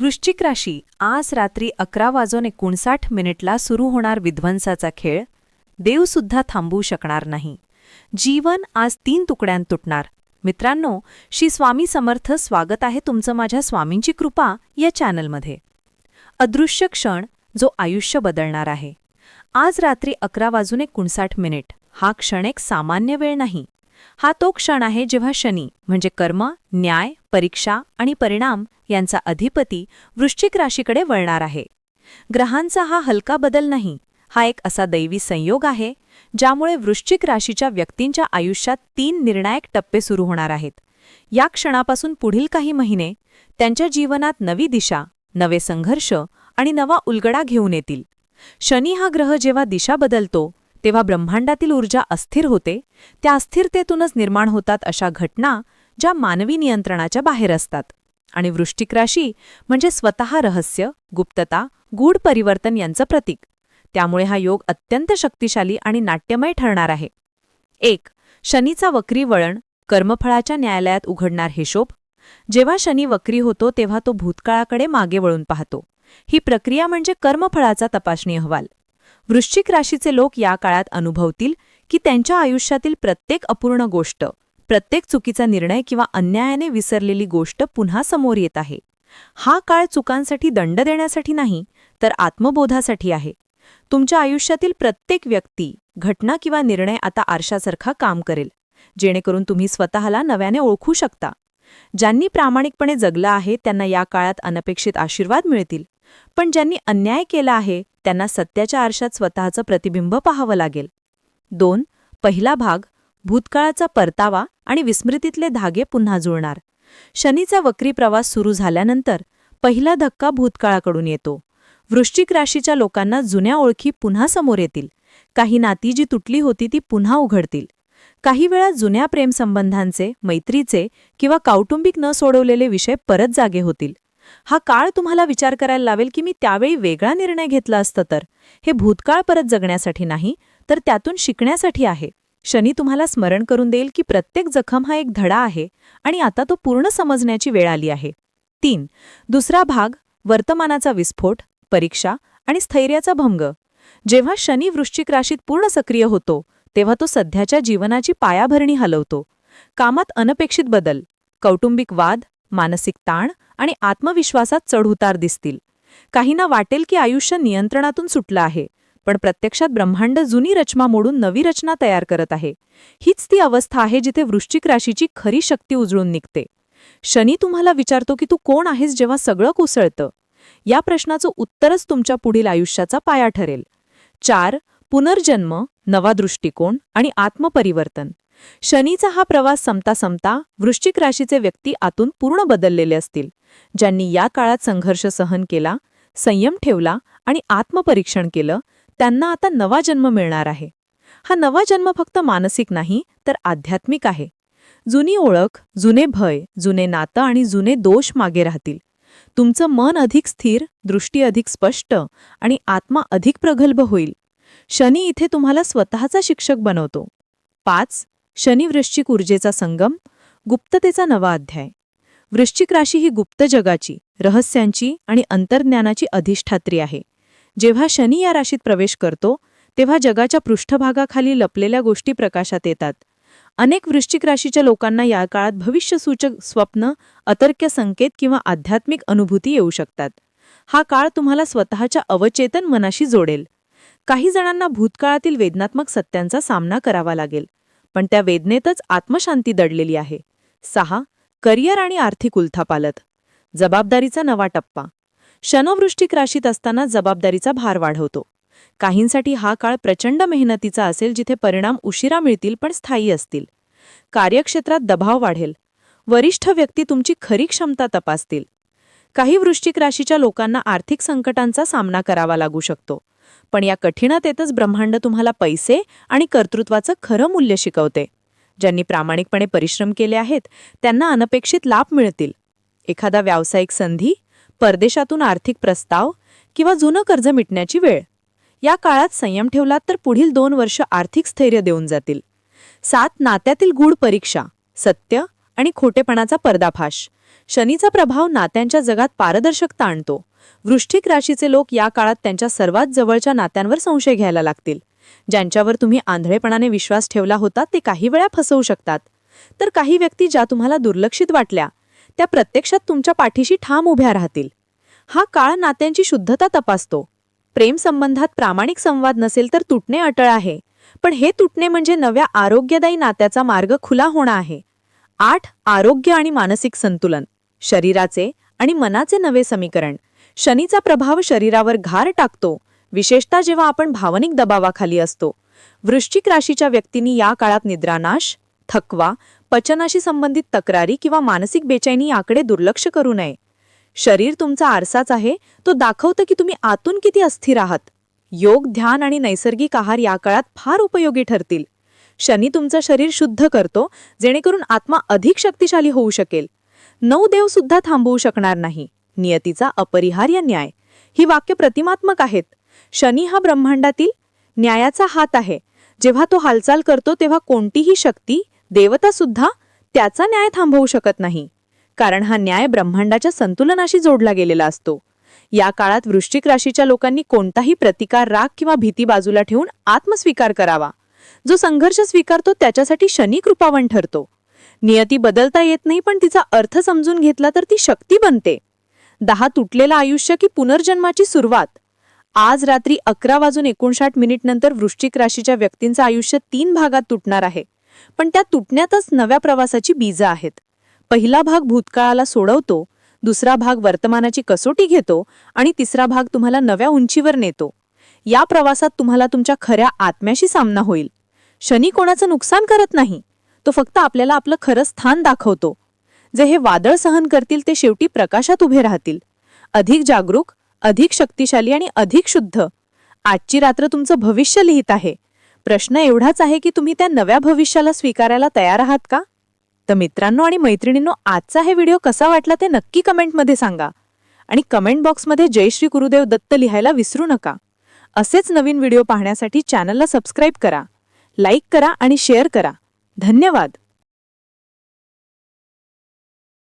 वृश्चिक राशी आज रात्री अकरा वाजून एकोणसाठ मिनिटला सुरू होणार विध्वंसाचा खेळ. देवसुद्धा थांबवू शकणार नाही. जीवन आज तीन तुकड्यांत तुटणार. मित्रांनो श्री स्वामी समर्थ स्वागत आहे तुमचं माझ्या स्वामींची कृपा या चॅनलमध्ये. अदृश्य क्षण जो आयुष्य बदलणार आहे. आज रात्री अकरा वाजून एकोणसाठ मिनिट. हा क्षण एक सामान्य वेळ नाही. हा तो क्षण आहे जेव्हा शनी म्हणजे कर्म न्याय परीक्षा आणि परिणाम यांचा अधिपती वृश्चिक राशीकडे वळणार आहे. ग्रहांचा हा हलका बदल नाही हा एक असा दैवी संयोग आहे ज्यामुळे वृश्चिक राशीच्या व्यक्तींच्या आयुष्यात तीन निर्णायक टप्पे सुरू होणार आहेत. या क्षणापासून पुढील काही महिने त्यांच्या जीवनात नवी दिशा नवे संघर्ष आणि नवा उलगडा घेऊन येतील. शनी हा ग्रह जेव्हा दिशा बदलतो तेव्हा ब्रह्मांडातील ऊर्जा अस्थिर होते त्या अस्थिरतेतूनच निर्माण होतात अशा घटना ज्या मानवी नियंत्रणाच्या बाहेर असतात. आणि वृष्टिक राशी म्हणजे स्वतः रहस्य गुप्तता गूढ परिवर्तन यांचं प्रतीक. त्यामुळे हा योग अत्यंत शक्तिशाली आणि नाट्यमय ठरणार आहे. एक शनीचा वक्री वळण कर्मफळाच्या न्यायालयात उघडणार हिशोब. जेव्हा शनी वक्री होतो तेव्हा तो भूतकाळाकडे मागे वळून पाहतो. ही प्रक्रिया म्हणजे कर्मफळाचा तपासणी अहवाल. वृश्चिक राशीचे लोक या काळात अनुभवतील की त्यांच्या आयुष्यातील प्रत्येक अपूर्ण गोष्ट प्रत्येक चुकीचा निर्णय किंवा अन्यायाने विसरलेली गोष्ट पुन्हा समोर येत आहे. हा काळ चुकांसाठी दंड देण्यासाठी नाही तर आत्मबोधासाठी आहे. तुमच्या आयुष्यातील प्रत्येक व्यक्ती घटना किंवा निर्णय आता आरशासारखा काम करेल जेणेकरून तुम्ही स्वतःला नव्याने ओळखू शकता. ज्यांनी प्रामाणिकपणे जगलं आहे त्यांना या काळात अनपेक्षित आशीर्वाद मिळतील. पण ज्यांनी अन्याय केला आहे त्यांना सत्याच्या आरशात स्वतःचं प्रतिबिंब पाहावं लागेल. दोन पहिला भाग भूतकाळाचा परतावा आणि विस्मृतीतले धागे पुन्हा जुळणार. शनीचा वक्री प्रवास सुरू झाल्यानंतर पहिला धक्का भूतकाळाकडून येतो. वृश्चिक राशीच्या लोकांना जुन्या ओळखी पुन्हा समोर येतील. काही नाती जी तुटली होती ती पुन्हा उघडतील. काही वेळा जुन्या प्रेमसंबंधांचे मैत्रीचे किंवा कौटुंबिक न सोडवलेले विषय परत जागे होतील. हा काळ तुम्हाला विचार करायला लावेल की मी त्यावेळी वेगळा निर्णय घेतला असतं तर. हे भूतकाळ परत जगण्यासाठी नाही तर त्यातून शिकण्यासाठी आहे. शनी तुम्हाला स्मरण करून देईल की प्रत्येक जखम हा एक धडा आहे आणि आता तो पूर्ण समजण्याची वेळ आली आहे. तीन दुसरा भाग वर्तमानाचा विस्फोट परीक्षा आणि स्थैर्याचा भंग. जेव्हा शनी वृश्चिक राशीत पूर्ण सक्रिय होतो तेव्हा तो सध्याच्या जीवनाची पायाभरणी हलवतो. कामात अनपेक्षित बदल कौटुंबिक वाद मानसिक ताण आणि आत्मविश्वासात चढउतार दिसतील. काहींना वाटेल की आयुष्य नियंत्रणातून सुटलं आहे पण प्रत्यक्षात ब्रह्मांड जुनी रचना मोडून नवी रचना तयार करत आहे. हीच ती अवस्था आहे जिथे वृश्चिक राशीची खरी शक्ती उजळून निघते. शनी तुम्हाला विचारतो की तू कोण आहेस जेव्हा सगळं कोसळतं? या प्रश्नाचं उत्तरच तुमच्या पुढील आयुष्याचा पाया ठरेल. चार पुनर्जन्म नवा दृष्टिकोन आणि आत्मपरिवर्तन. शनीचा हा प्रवास संपता संपता वृश्चिक राशीचे व्यक्ती आतून पूर्ण बदललेले असतील. ज्यांनी या काळात संघर्ष सहन केला संयम ठेवला आणि आत्मपरीक्षण केलं त्यांना आता नवा जन्म मिळणार आहे. हा नवा जन्म फक्त मानसिक नाही तर आध्यात्मिक आहे. जुनी ओळख जुने भय जुने नातं आणि जुने दोष मागे राहतील. तुमचं मन अधिक स्थिर दृष्टी अधिक स्पष्ट आणि आत्मा अधिक प्रगल्भ होईल. शनी इथे तुम्हाला स्वतःचा शिक्षक बनवतो. पाच शनिवृश्चिक ऊर्जेचा संगम गुप्ततेचा नवा अध्याय. वृश्चिक राशी ही गुप्त जगाची रहस्यांची आणि अंतर्ज्ञानाची अधिष्ठात्री आहे. जेव्हा शनी या राशीत प्रवेश करतो तेव्हा जगाच्या पृष्ठभागाखाली लपलेल्या गोष्टी प्रकाशात येतात. अनेक वृश्चिक राशीच्या लोकांना या काळात भविष्यसूचक स्वप्न अतर्क्य संकेत किंवा आध्यात्मिक अनुभूती येऊ शकतात. हा काळ तुम्हाला स्वतःच्या अवचेतन मनाशी जोडेल. काही जणांना भूतकाळातील वेदनात्मक सत्यांचा सामना करावा लागेल. पण त्या वेदनेतच आत्मशांती दडलेली आहे. सहा करिअर आणि आर्थिक उलथापालत जबाबदारीचा नवा टप्पा. शनवृष्टिक राशीत असताना जबाबदारीचा भार वाढवतो. काहींसाठी हा काळ प्रचंड मेहनतीचा असेल जिथे परिणाम उशिरा मिळतील पण स्थायी असतील. कार्यक्षेत्रात दबाव वाढेल. वरिष्ठ व्यक्ती तुमची खरी क्षमता तपासतील. काही वृश्चिक राशीच्या लोकांना आर्थिक संकटांचा सामना करावा लागू शकतो. पण या कठीणातेतच ब्रह्मांड तुम्हाला पैसे आणि कर्तृत्वाचं खरं मूल्य शिकवते. ज्यांनी प्रामाणिकपणे परिश्रम केले आहेत त्यांना अनपेक्षित लाभ मिळतील. एखादा व्यावसायिक संधी परदेशातून आर्थिक प्रस्ताव किंवा जुनं कर्ज मिटण्याची वेळ. या काळात संयम ठेवलात तर पुढील दोन वर्ष आर्थिक स्थैर्य देऊन जातील. सात नात्यातील गूढ परीक्षा सत्य आणि खोटेपणाचा पर्दाफाश. शनीचा प्रभाव नात्यांच्या जगात पारदर्शकता आणतो. वृश्चिक राशीचे लोक या काळात त्यांच्या सर्वात जवळच्या नात्यांवर संशय घ्यायला लागतील. ज्यांच्यावर तुम्ही आंधळेपणाने विश्वास ठेवला होता ते काही वेळा फसवू शकतात. तर काही व्यक्ती ज्या तुम्हाला दुर्लक्षित वाटल्या त्या प्रत्यक्षात तुमच्या पाठीशी ठाम उभ्या राहतील. हा काळ नात्यांची शुद्धता तपासतो. प्रेम संबंधात प्रामाणिक संवाद नसेल तर तुटणे अटळ आहे. पण हे तुटणे म्हणजे नव्या आरोग्यदायी नात्याचा मार्ग खुला होणं आहे. आठ आरोग्य आणि मानसिक संतुलन. शरीराचे आणि मनाचे नवे समीकरण. शनीचा प्रभाव शरीरावर घार टाकतो. विशेषतः जेव्हा आपण भावनिक दबावाखाली असतो. वृश्चिक राशीच्या व्यक्तींनी या काळात निद्रानाश थकवा पचनाशी संबंधित तक्रारी किंवा मानसिक बेचैनी याकडे दुर्लक्ष करू नये. शरीर तुमचा आरसाच आहे. तो दाखवतं की तुम्ही आतून किती अस्थिर आहात. योग ध्यान आणि नैसर्गिक आहार या काळात फार उपयोगी ठरतील. शनी तुमचं शरीर शुद्ध करतो जेणेकरून आत्मा अधिक शक्तिशाली होऊ शकेल. नऊ देव सुद्धा थांबवू शकणार नाही. नियतीचा अपरिहार्य न्याय. ही वाक्य प्रतिमात्मक आहेत. शनी हा ब्रह्मांडातील न्यायाचा हात आहे. जेव्हा तो हालचाल करतो तेव्हा कोणतीही शक्ती देवता सुद्धा त्याचा न्याय थांबवू शकत नाही. कारण हा न्याय ब्रह्मांडाच्या संतुलनाशी जोडला गेलेला असतो. या काळात वृश्चिक राशीच्या लोकांनी कोणताही प्रतिकार राग किंवा भीती बाजूला ठेवून आत्मस्वीकार करावा. जो संघर्ष स्वीकारतो त्याच्यासाठी शनी कृपावन ठरतो. नियती बदलता येत नाही पण तिचा अर्थ समजून घेतला तर ती शक्ती बनते. दहा तुटलेलं आयुष्य की पुनर्जन्माची सुरुवात. आज रात्री अकरा वाजून एकोणसाठ मिनिट नंतर वृश्चिक राशीच्या व्यक्तींचं आयुष्य तीन भागात तुटणार आहे. पण त्या तुटण्यातच नव्या प्रवासाची बीजं आहेत. पहिला भाग भूतकाळाला सोडवतो दुसरा भाग वर्तमानाची कसोटी घेतो आणि तिसरा भाग तुम्हाला नव्या उंचीवर नेतो. या प्रवासात तुम्हाला तुमच्या खऱ्या आत्म्याशी सामना होईल. शनी कोणाचं नुकसान करत नाही तो फक्त आपल्याला आपलं खरं स्थान दाखवतो. जे हे वादळ सहन करतील ते शेवटी प्रकाशात उभे राहतील. अधिक जागरूक अधिक शक्तिशाली आणि अधिक शुद्ध. आजची रात्र तुमचं भविष्य लिहित आहे. प्रश्न एवढाच आहे की तुम्ही त्या नव्या भविष्याला स्वीकारायला तयार आहात का? तर मित्रांनो आणि मैत्रिणींनो आजचा हे व्हिडिओ कसा वाटला ते नक्की कमेंटमध्ये सांगा. आणि कमेंट बॉक्समध्ये जय श्री गुरुदेव दत्त लिहायला विसरू नका. असेच नवीन व्हिडिओ पाहण्यासाठी चॅनलला सबस्क्राईब करा लाईक करा आणि शेअर करा. धन्यवाद!